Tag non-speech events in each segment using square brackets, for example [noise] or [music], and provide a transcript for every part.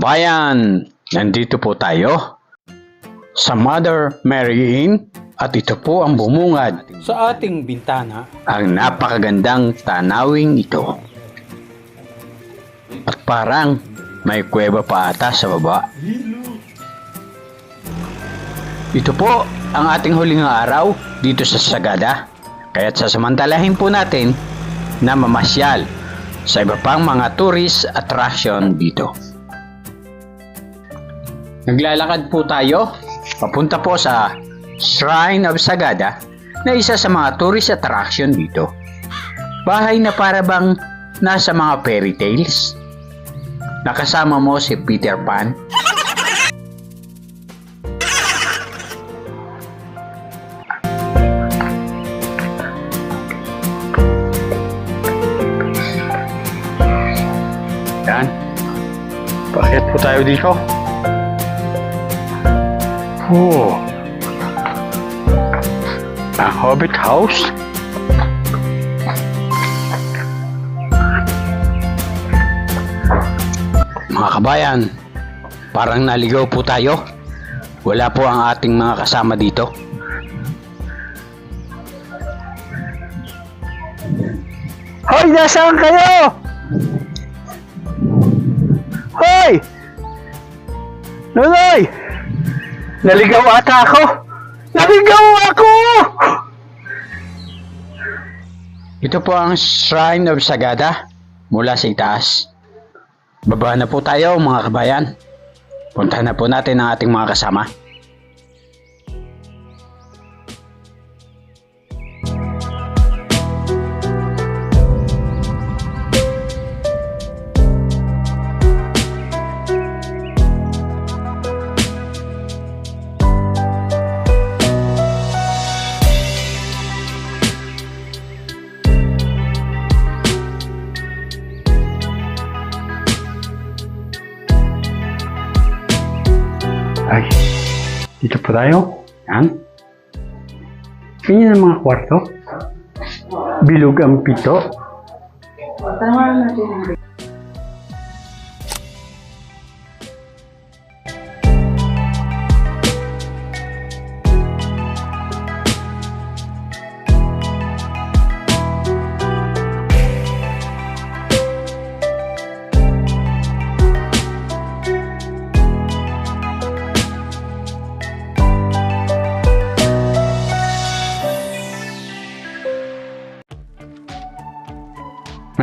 Kabayan, nandito po tayo sa Mother Mary Inn at ito po ang bumungad Sa ating bintana, ang napakagandang tanawing ito. At parang may kuweba pa ata sa baba. Ito po ang ating huling araw dito sa Sagada. Kaya't sasamantalahin po natin na mamasyal sa iba pang mga tourist attraction dito. Naglalakad po tayo papunta po sa Shrine of Sagada na isa sa mga tourist attraction dito. Bahay na para bang nasa mga fairy tales. Nakasama mo si Peter Pan. Yan. Bakit po tayo dito? Oh. Ang Hobbit House? Mga kabayan, parang naligaw po tayo. Wala po ang ating mga kasama dito. Hoy, nasaan kayo? Hoy! Nunoy! Naligaw ata ako! Naligaw ako! Ito po ang Shrine of Sagada mula sa itaas. Baba na po tayo mga kabayan. Puntahan na po natin ang ating mga kasama. Dito po tayo. Yan. Ganyan ang mga kwarto. Bilog ang pito.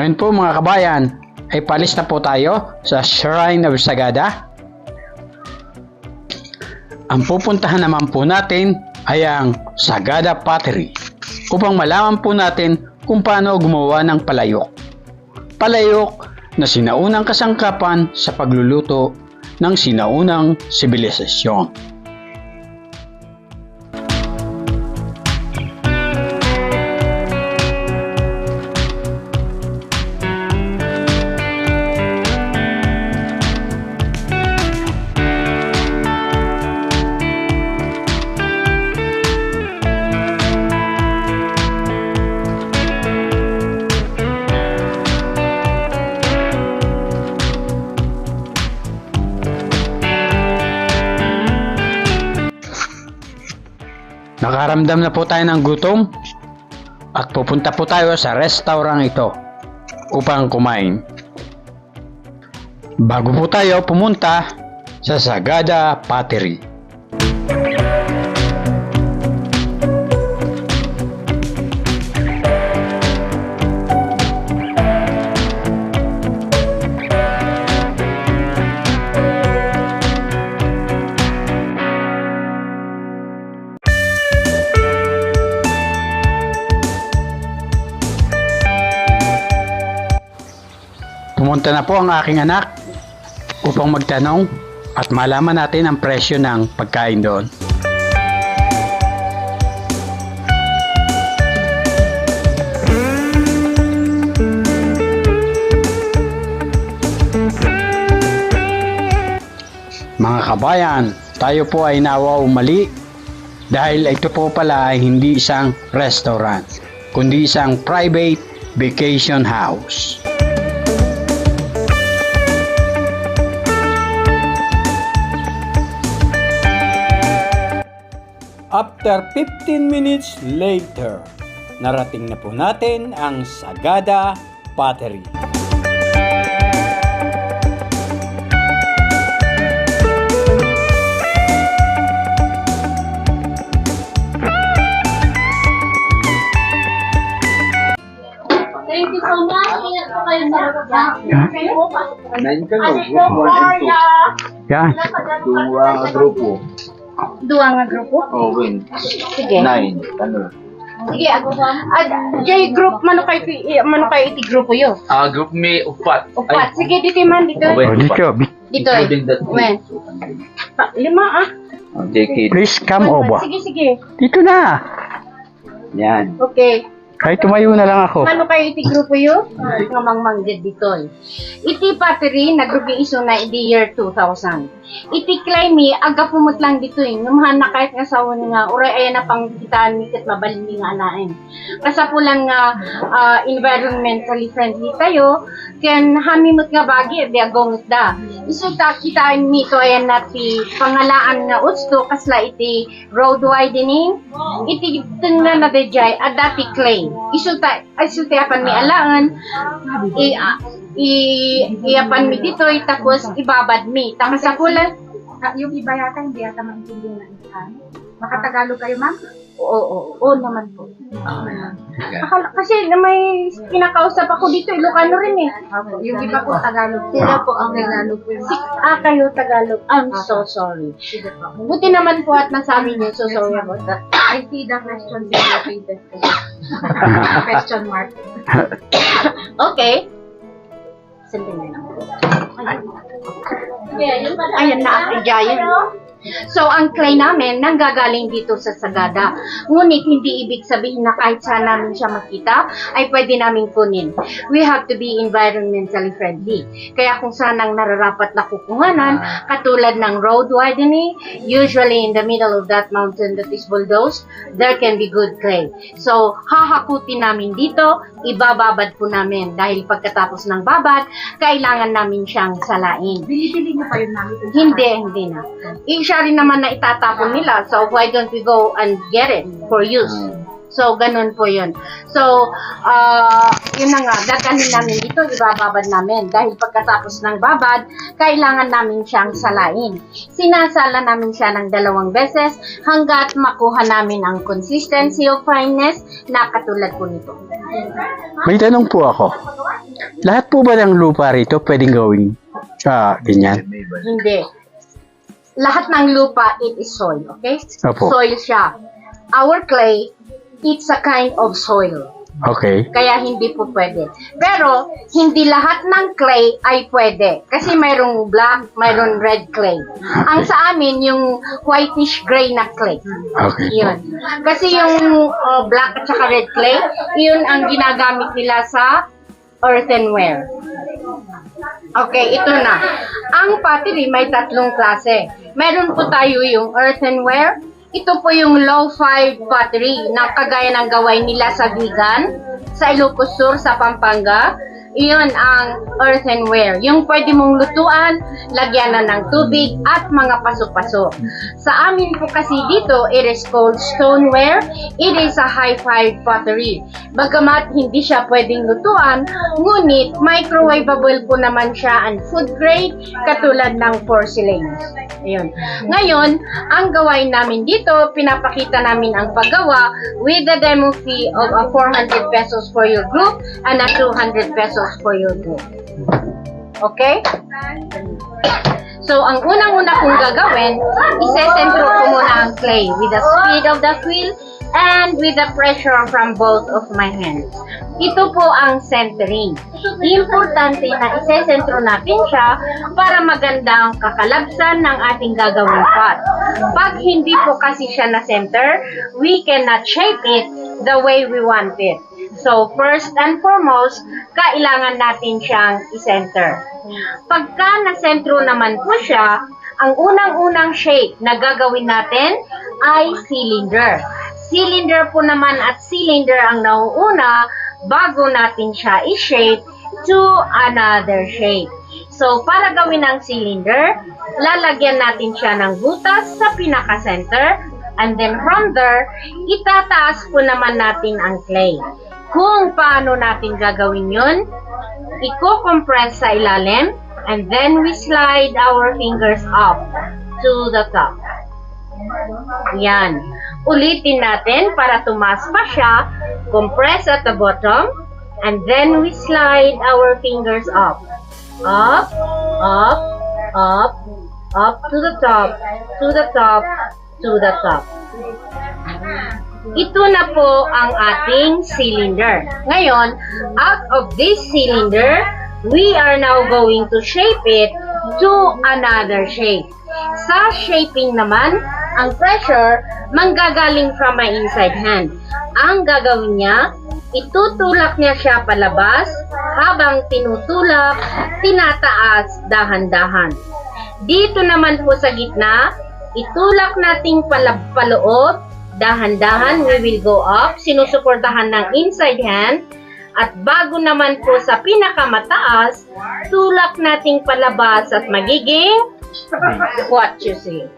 Ngayon po mga kabayan, ay palis na po tayo sa Shrine of Sagada. Ang pupuntahan naman po natin ay ang Sagada Pottery upang malaman po natin kung paano gumawa ng palayok. Palayok na sinaunang kasangkapan sa pagluluto ng sinaunang sibilisasyon. Nakaramdam na po tayo ng gutom at pupunta po tayo sa restaurant ito upang kumain. Bago po tayo pumunta sa Sagada Pottery. Pumunta na po ang aking anak upang magtanong at malaman natin ang presyo ng pagkain doon. Mga kabayan, tayo po ay nawa umali dahil ito po pala ay hindi isang restaurant, kundi isang private vacation house. After 15 minutes later, narating na po natin ang Sagada Pottery. Thank you so much. Ingat po kayo sa Yeah. Nine ka no? Group ko, 1 and Maria. Yan. Dua grupo. Dua nga grupo? Oh, win. Sige. Nine. Ano? Sige, ako ba? Ad, J group, mano kay pi- mano kay iti grupo yo. Ah, group me upat. Upat. Sige, dito man, dito. Oh, dito, Dito eh. Wen. Pa- Lima ah. JK. please come over. Sige, sige. Dito na. Yan. Okay. Kahit tumayo na lang ako. Mano kay iti grupo yo? Nga mangmangged dito. eh. Iti patri, nagrubi iso na iti year 2000. Iti claimi, aga pumut lang dito eh. Ngamahan na kahit nga sa nga, uray ayan na pang kitaan ni kat mabalin nga anain. Kasapulan nga ah, environmentally friendly tayo, ken hamimot nga bagi, di agong da. Iso ta kitaan mi to ayan na ti pangalaan nga utsto, kasla iti road widening, iti tingnan na dejay, at dati clay. Iso ta, iso ta apan mi alaan, i, ah, i, iapan mi dito, tapos ibabad mi. Tapos sa pulan, Ah, yung iba yata hindi yata maintindihan ng ikan. Makatagalog kayo, ma'am? Oo, oo, oo naman po. Akala, kasi na may kinakausap ako dito, Ilocano rin eh. Yung iba po Tagalog. Sila po ang Tagalog po. Si, ah, kayo Tagalog. I'm so sorry. Buti naman po at nasabi niyo, so sorry that. I see the question is located. [laughs] Question mark. [laughs] [laughs] Okay. Sandali lang. Ayan na ang giant. So, ang clay namin, nanggagaling dito sa Sagada. Ngunit, hindi ibig sabihin na kahit saan namin siya makita, ay pwede namin kunin. We have to be environmentally friendly. Kaya kung saan ang nararapat na kukunganan, katulad ng road widening, usually in the middle of that mountain that is bulldozed, there can be good clay. So, hahakutin namin dito, ibababad po namin. Dahil pagkatapos ng babad, kailangan namin siyang salain. Binibili niyo pa yun namin. Hindi, hindi na. Eh, siya rin naman na itatapon nila. So, why don't we go and get it for use? So, ganun po yun. So, ah, yun na nga, gaganin namin dito, ibababad namin. Dahil pagkatapos ng babad, kailangan namin siyang salain. Sinasala namin siya ng dalawang beses hanggat makuha namin ang consistency of fineness na katulad po nito. May tanong po ako. Lahat po ba ng lupa rito pwedeng gawing ah, ganyan? Hindi. Lahat ng lupa, it is soil, okay? Opo. Soil siya. Our clay, it's a kind of soil. Okay. Kaya hindi po pwede. Pero, hindi lahat ng clay ay pwede. Kasi mayroong black, mayroong red clay. Ang sa amin, yung whitish gray na clay. Okay. Yun. Kasi yung uh, black at saka red clay, yun ang ginagamit nila sa earthenware. Okay, ito na. Ang pottery may tatlong klase. Meron po tayo yung earthenware. Ito po yung low-fi pottery na kagaya ng gaway nila sa Vigan, sa Ilocos Sur, sa Pampanga. Iyon ang earthenware. Yung pwede mong lutuan, lagyan na ng tubig at mga pasok-pasok. Sa amin po kasi dito, it is called stoneware. It is a high-fi pottery. Bagamat hindi siya pwedeng lutuan, ngunit microwavable po naman siya and food grade katulad ng porcelain. Ayun. Ngayon, ang gawain namin dito, pinapakita namin ang paggawa with the demo fee of a 400 pesos for your group and a 200 pesos for your group. Okay? So, ang unang-una kong gagawin, isesentro ko muna ang clay with the speed of the wheel and with the pressure from both of my hands. Ito po ang centering. Importante na isesentro natin siya para maganda ang kakalabsan ng ating gagawing pot. Pag hindi po kasi siya na center, we cannot shape it the way we want it. So, first and foremost, kailangan natin siyang i-center. Pagka na-sentro naman po siya, ang unang-unang shape na gagawin natin ay cylinder. Cylinder po naman at cylinder ang nauuna bago natin siya i-shape to another shape. So, para gawin ang cylinder, lalagyan natin siya ng butas sa pinaka-center And then from there, itataas po naman natin ang clay. Kung paano natin gagawin yun, i-compress sa ilalim, and then we slide our fingers up to the top. Yan. Ulitin natin para tumas pa siya. Compress at the bottom. And then we slide our fingers up. Up, up, up, up to the top, to the top, to the top. Ito na po ang ating cylinder. Ngayon, out of this cylinder, we are now going to shape it to another shape. Sa shaping naman, ang pressure manggagaling from my inside hand. Ang gagawin niya, itutulak niya siya palabas habang tinutulak, tinataas dahan-dahan. Dito naman po sa gitna, itulak nating pala paloob, dahan-dahan, we will go up, sinusuportahan ng inside hand, at bago naman po sa pinakamataas, tulak nating palabas at magiging what you see.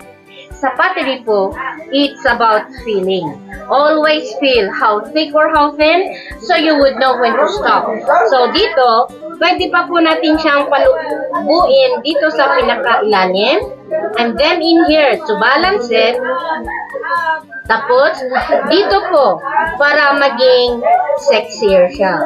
Sa pottery po, it's about feeling. Always feel how thick or how thin so you would know when to stop. So dito, pwede pa po natin siyang palubuin dito sa pinakailalim. And then in here, to balance it, tapos, dito po, para maging sexier siya.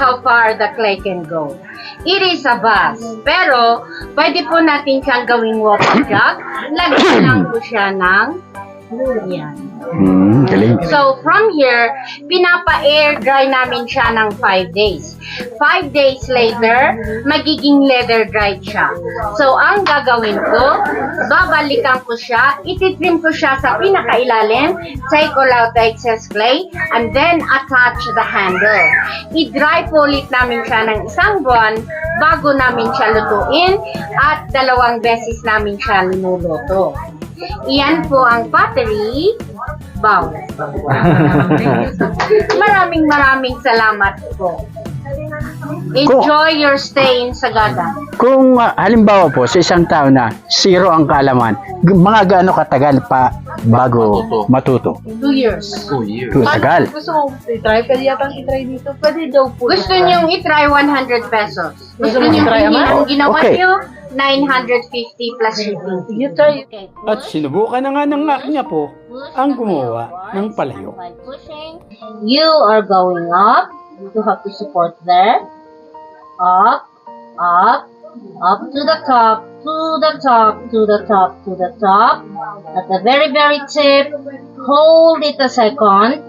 How far the clay can go. It is a vase. Pero, pwede po natin siyang gawing water jug. Lagyan lang po siya ng yan. Galing. So, from here, pinapa-air dry namin siya ng 5 days. 5 days later, magiging leather dried siya. So, ang gagawin ko, babalikan ko siya, ititrim ko siya sa pinakailalim, take all out the excess clay, and then attach the handle. I-dry po ulit namin siya ng isang buwan bago namin siya lutuin at dalawang beses namin siya linuluto. Iyan po ang pottery bowl. maraming maraming salamat po. Enjoy your stay in Sagada. Kung ah, halimbawa po sa isang tao na zero ang kaalaman, g- mga gaano katagal pa bago matuto? Two years. Two years. Two, tagal. Gusto mo i-try? Pwede yata i-try dito. Pwede daw po. Gusto niyong itry 100 pesos. Gusto niyong i-try, ang ginawa Okay. niyo, 950 plus shipping. You try. At sinubukan na nga ng aking po ang gumawa ng palayok. You are going up. You have to support there. Up, up, up to the top, to the top, to the top, to the top. At the very, very tip, hold it a second.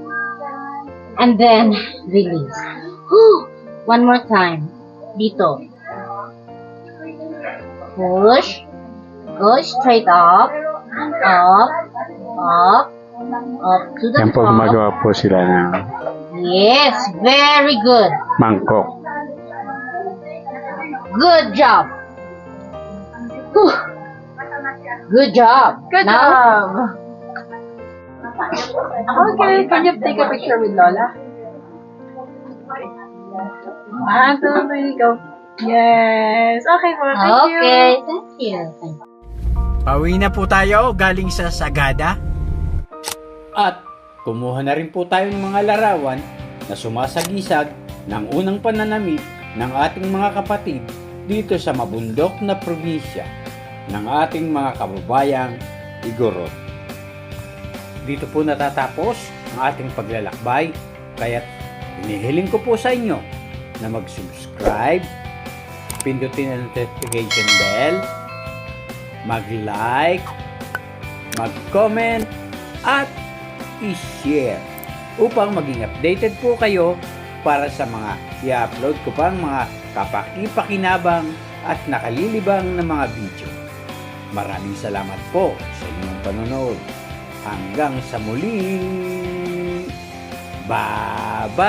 And then, release. Whew. One more time. Dito. Push. Go straight up. Up. Up. Up to the Yan po top. gumagawa po sila ng Yes, very good. mangkok. Good job. Whew. Good job. Good Now, job! Okay, can you take a picture with Lola? One, two, three, go. Yes! Okay po, thank you. Okay, thank you. Thank you. Pauwi na po tayo galing sa Sagada. At kumuha na rin po tayo ng mga larawan na sumasagisag ng unang pananamit ng ating mga kapatid dito sa mabundok na probinsya ng ating mga kababayang Igorot. Dito po natatapos ang ating paglalakbay kaya hinihiling ko po sa inyo na mag-subscribe, pindutin ang notification bell, mag-like, mag-comment, at i-share upang maging updated po kayo para sa mga i-upload ko pang mga kapaki-pakinabang at nakalilibang na mga video. Maraming salamat po sa inyong panonood. Hanggang sa muli! Bye-bye!